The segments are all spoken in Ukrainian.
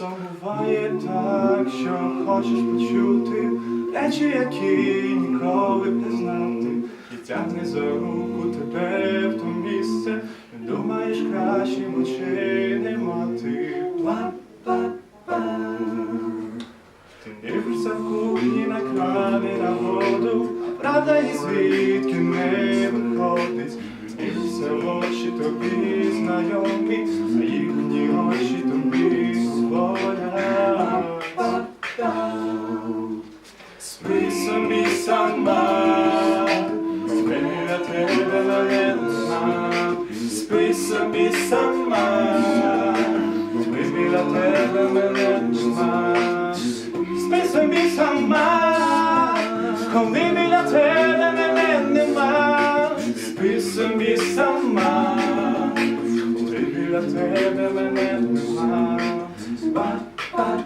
буває так, що хочеш почути речі, які ніколи б не знав ти, і тягне за руку тебе в то місце, думаєш кращим очей не мати. Па-па-па. Ти дивишся в кухні на крани на воду, правда і звідки не виходить. Дивишся в очі тобі знайомі, Спи собі сама, біля тебе мене нема. Спи собі сама, спи біля тебе мене нема. Спи собі сама, коли біля тебе мене нема. Спи собі сама, коли біля тебе мене нема. Ба-ба-ба.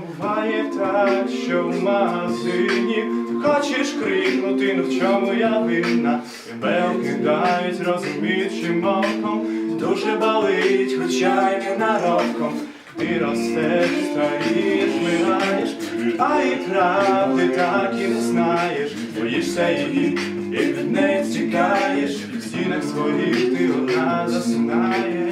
Буває так, що в магазині ти хочеш крикнути, ну в чому я винна. Тебе окидають розуміючим оком, дуже болить, хоча й не нароком. Ти ростеш, старієш, вмираєш, а і правди так і не знаєш. Боїшся її, і від неї втікаєш, в стінах своїх ти одна засинаєш.